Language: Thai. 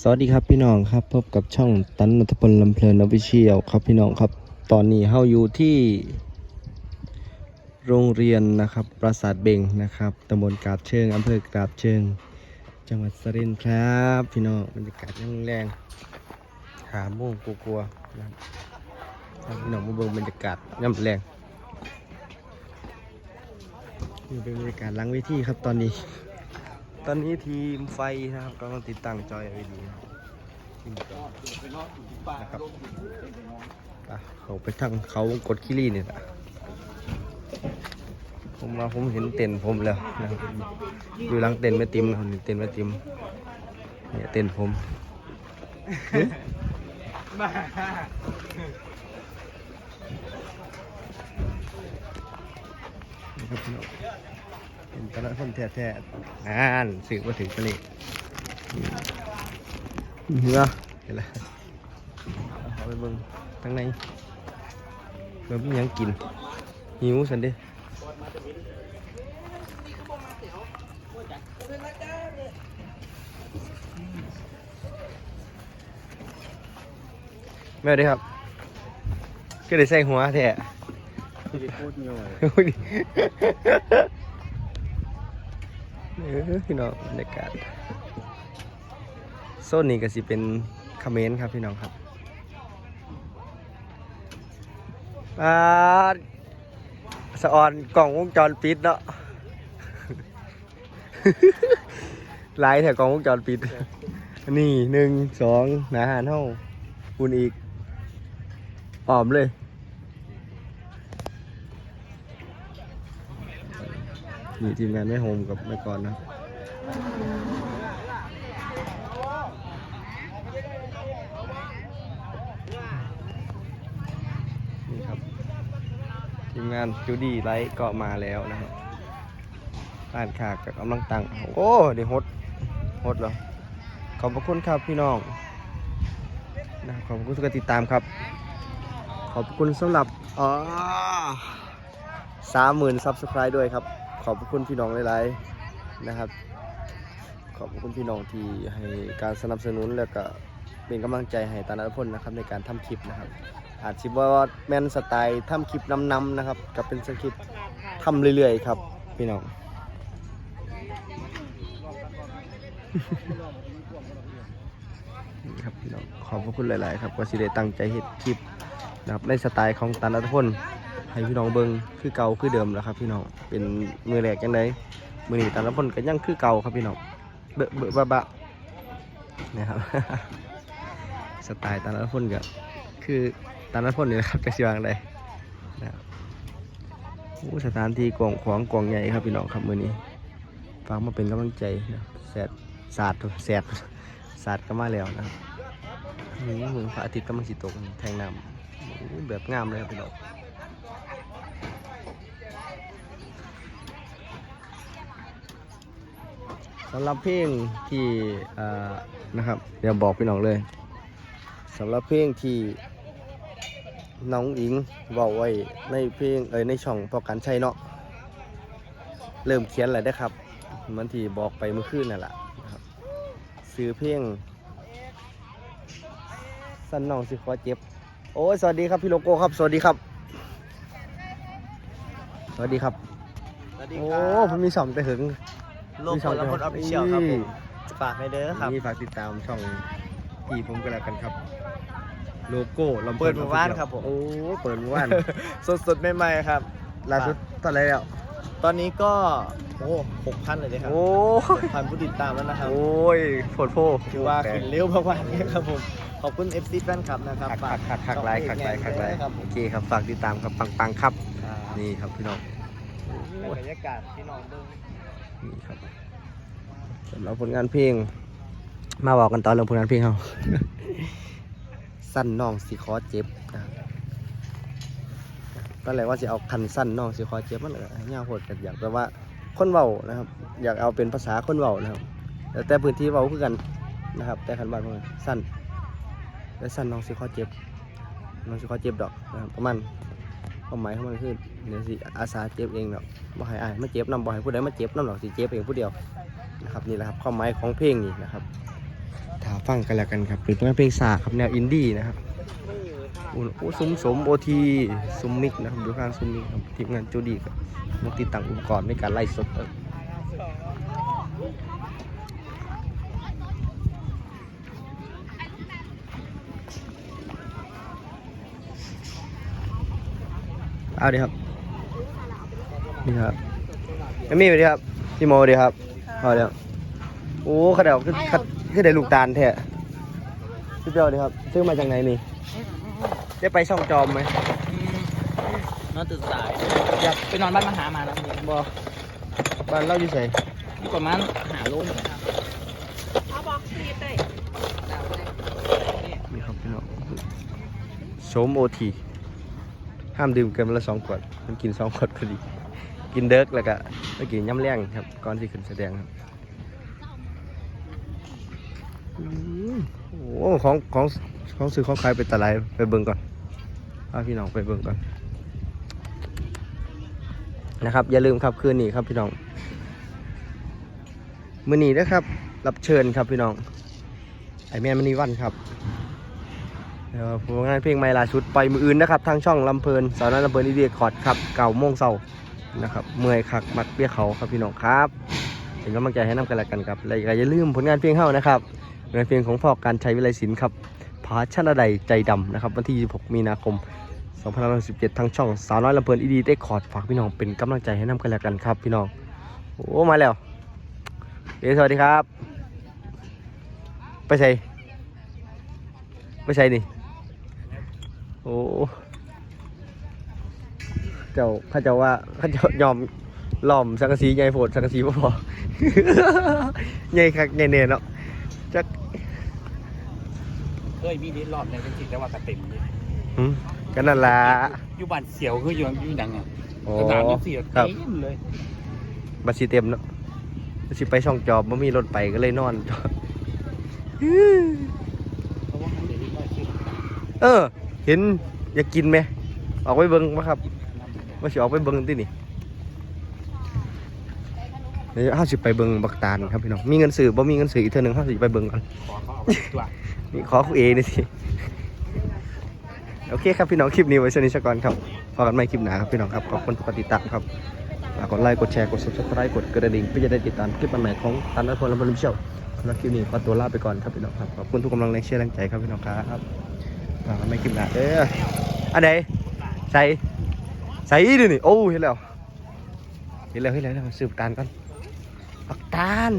สวัสดีครับพี่น้องครับพบกับช่องตันนัทพลลำเพลินอฟิเชียลครับพี่น้องครับ ตอนนี้เฮาอยู่ที่ โรงเรียนนะครับปราสาทเบงนะครับตำบลกาบเชิงอำเภอกาบเชิง จังหวัดสรินทร์ครับ พี่น้องบรรยากาศยังแรงขาโม่วงกลัวๆนะครับครับพี่น้องมาเบิ่งบรรยากาศย่ำแรงนี่เป็นบรรยากาศหลังเวทีครับตอนนี้ ตอนนี้ทีมไฟนะครับกำลังติดตั้งจอย LED นะครับทีมจอนะครับอะเขาไปทางเขาวงกดคิรีเนี่ยนะผมมาผมเห็นเต็นท์ผมแล้วนะครับอยู่หลังเต็นท์แม่ติมนะครับนี่เต็นท์แม่ติมเนี่ยเต็นท์ผมนี่ครับพี่น้อง เป็นตอนนั้นคนแท้ๆอ่านสื่อมาถึงทะเลเห็นปะเห็นแล้วเอาไปเบิ่งทั้งในเบิ่งมีหยังกินหิวสันเดิแม่ดีครับ ก็ได้ใส่หัวแท้โคตรเหนื่อยโอ้ย เออพี่น้องบรรยากาศโซนนี้ก็สิเป็นคาเมนครับพี่น้องครับอ่าสะออนกล่องวงจรปิดเนาะหลายแถวกล่องวงจรปิด นี่หนึ่งสองหนาหารเท่าคุณอีกออมเลย นี่ทีมงานแม่โฮมกับแม่กรนนะครับนี่ครับ ทีมงานจูดี้ไลท์ก็มาแล้วนะครับร้านค้ากับกำลังตังโอ้เดี๋ยวฮดฮดเหรอขอบพระคุณครับพี่น้องนะขอบคุณทุกการติดตามครับ ขอบคุณสำหรับอ๋อสามหมื่นซับสไครต์ด้วยครับ ขอบคุณพี่น้องหลายๆนะครับ ขอบคุณพี่น้องที่ให้การสนับสนุนแล้วก็เป็นกำลังใจให้ตานัทพลนะครับในการทำคลิปนะครับ อาจจะว่าแมนสไตล์ทำคลิปนำๆนะครับกับเป็นสคริปทำเรื่อยๆครับ พี่น้องครับพี่น้องขอบพระคุณหลาย ๆ ครับก็สิได้ตั้งใจเฮ็ดคลิปนะครับในสไตล์ของตานัทพล ให้พี่น้องเบิ่งคือเก่าคือเดิมแล้วครับพี่น้องเป็นมือแรกจังไดมือนี้ตานัทพลก็ยังคือเก่าครับพี่น้องเบอะเบอะบะบะนะครับสไตล์ตานัทพลก็คือตานัทพลนี่นะครับจะสิวางใดนะครับโอ้สถานที่กว้างขวางกว้างใหญ่ครับพี่น้องครับมือนี้ฟังมาเป็นกำลังใจนะแสดศาสตร์แสดศาสตร์ก็มาแล้วนะครับนี่เมืองพระอาทิตย์กำลังสิตกแทงน้ำโอ้ยแบบงามเลยครับพี่น้อง สำหรับเพลงที่อ่านะครับเดี๋ยวบอกพี่น้องเลยสำหรับเพลงที่น้องอิงบอกไว้ในเพลงเอ้ยในช่องพอการใช้เนาะเริ่มเขียนอะไรได้อครับเหมือนที่บอกไปเมื่อคืนนั่นแหละนะครับซื้อเพลงสันน้องสิขอเจ็บ โอ้ยสวัสดีครับพี่โลโก้ครับ สวัสดีครับ สวัสดีครับสวัสดีโอ้ครับผมมีสองแต่หึง โลกคนละคนออฟฟิเชียลครับผมฝากให้เด้อครับนี่ฝากติดตามช่องพี่ผมก็แล้วกันครับ โลโก้ลำเปิดหมู่บ้านครับผมโอ้เปิดหมู่บ้านสดๆใหม่ๆครับล่าสุดตอนไหนแล้วตอนนี้ก็โอ้หกพันเลยนะครับโอ้ยพันผู้ติดตามแล้วนะครับโอ้ยโผดโพถือว่าขึ้นเร็วมากๆเลยครับผมขอบคุณ FC แฟนคลับนะครับขักขักขักขักไลค์ขักไลค์ขักไลค์ครับผโอมเคครับฝากติดตามครับปังปังๆครับครับ นี่ครับพี่น้องบรรยากาศพี่น้องเบิ่ง นี่ครับสำหรับผลงานเพลง มาบอกกันตอนเรื่องผลงานเพลงเขาสั้นน้องสิขอเจ็บนะครับตอนแรกว่าจะเอาคันสั้นน้องสิขอเจ็บมันเออยาโหดกันอยากแบบว่าคนเว้านะครับ อยากเอาเป็นภาษาคนเว้านะครับแต่แต่พื้นที่เว้าคือกันนะครับ แต่คันบ้านพวกนั้นสั้นและสั้นน้องสิขอเจ็บน้องสิขอเจ็บดอกนะครับประมาณความหมายของมันคือ เดี๋ยวสิอาสาเจ็บเองดอกบ่ให้อายมาเจ็บนำบ่ให้ผู้ใดมาเจ็บนำหรอกสิเจ็บเองผู้เดียวนะครับนี่แหละครับความหมายของเพลงนี่นะครับถาฟังกันแล้วกันครับเป็นเพลงสากครับแนวอินดี้นะครับโอ้โหซุ้มสมโอทีซุ้มมิกนะครับดูข้างซุ้มมิกครับทีมงานจูดีครับมาติดตั้งอุปกรณ์ในการไล่สดเอาดีครับ นี่ครับเอมี่สวัสดีครับพี่โมสวัสดีครับเอาเดี๋ยวโอ้ขนาดคือคือคือได้ลูกตาลแท้พี่เปียวดีครับซื้อมาจากไหนนี่ได้ไปช่องจอมไหมนอนตื่นสายอยากไปนอนบ้านมหามาแล้วบอบ้านเล่าอยู่ไสอยู่ประมาณหาโลนึงครับนี่ครับพี่น้องโสมโอทีห้ามดื่มเกินวันละสองขวด มันกินสองขวดพอดี กินเดิร์กแล้วก็ไปกินย่ำแรงครับก่อนที่ขึ้นแสดงครับโอ้ของของของซื้อของขายไปตลาดไปเบิ่งก่อนพาพี่น้องไปเบิ่งก่อนนะครับ อย่าลืมครับคืนนี้ครับพี่น้องมือนีนะครับ รับเชิญครับพี่น้องไอแม่มณีวันครับเดี๋ยวผลงานเพลงใหม่ล่าสุดไปอยมืออื่นนะครับ ทางช่องลำเพลินสาวน้อยลำเพลินอีเดียคอร์ดครับเก่าโมงเศร้า นะครับเมื่อยคักมักเบี้ยเขาครับพี่น้องครับเป็นกำลังใจให้น้ำกันล้วกันครับและอย่าลืมผลงานเพลงเฮ้านะครับผลงานเพลงของพ่อการใชัยวิไลศิลป์ครับผาชนะใดใจดำนะครับวันที่ 26 มีนาคม2517ทางช่องสาวน้อยลำเพลินอีดีได้คอร์ดฝากพี่น้องเป็นกำลังใจให้น้ำกันล้วกันครับ พี่น้องโอ้มาแล้วเอสวัสดีครับ ไปใส่ไปใส่นี่โอ้ เจ้าเข้าเจ้าว่าเข้าเจ้ายอมล้อมสังกะสีใหญ่โผดสังกะสีบ่พอใหญ่คักใหญ่เน่เนาะจักเคยมีนิดรอบในเป็นสิแต่ว่ากระเต็มเลยหึกันนั่นล่ะอยู่บ้านเสียวคืออยู่อยู่ดังอะโอ้สนามยี่สิบครับเต็มเลยบัตรสีเต็มเนาะบัตรสิไปช่องจอบไม่มีรถไปก็เลยนอนเพราะว่ามันเดี๋ยวนี้น้อยขึ้นเออ เห็นอยากกินไหมออกไปเบิ้งมาครับ ว่าสิออกไปเบิ่งที่นี่เดี๋ยวห้าสิไปเบิ่งบักตาลครับพี่น้องมีเงินซื้อบ่มีเงินซื้ออีกเท่านึงห้าสิไปเบิ่งก่อนขอเขาเอาตัวนี่ขอคู่เอนี่สิโอเคครับพี่น้องคลิปนี้ไว้ชนี้ชก่อนครับพบกันใหม่คลิปหน้าครับพี่น้องครับขอบคุณทุกการติดตามครับฝากกดไลค์กดแชร์กด subscribe กดกระดิ่งเพื่อจะได้ติดตามคลิปใหม่ๆของตันนัทพลและบอลลูนเชียวสำหรับคลิปนี้ขอตัวลาไปก่อนครับพี่น้องครับขอบคุณทุกกำลังแรงเชียร์แรงใจครับพี่น้องครับฝากกันใหม่คลิปหน้าเด้ออันไหนใส่ ใส่ดินี่โอ้เห็นแล้วเห็นแล้วเห็นแล้วสืบการกันปักตาน